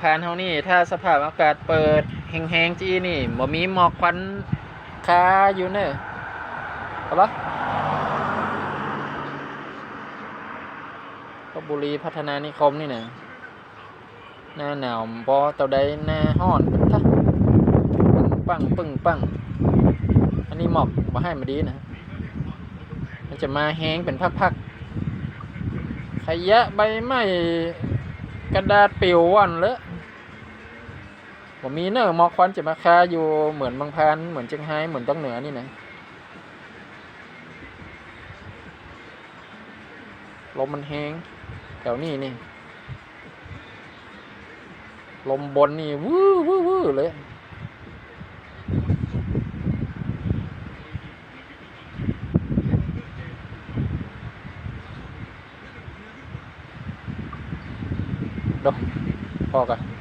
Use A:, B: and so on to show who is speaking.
A: พานเฮานี่ ถ้าสภาพอากาศเปิดแห้งๆจีนี่บ่มีหมอกควันคาอยู่เนอะเอาปะลบบุรีพัฒนานิคมนี่นะหน้าหนาวพอเต่าใดหน้าห้อนทักปึ้งปังปึ้งปังอันนี้หมอกมาให้มาดีนะ มันจะมาแห้งเป็นพักๆขยะใบไม้ กระดาษปิววันเลยผมมีเนอร์มอควันจะมาคาอยู่เหมือนบางพนเหมือนเชียงไฮ้เหมือนตั้งเหนือนี่นะลมมันแห้งแถวนี้นี่ ลมบนนี่วื้อวื้อวื้อ เลยดูพอกัน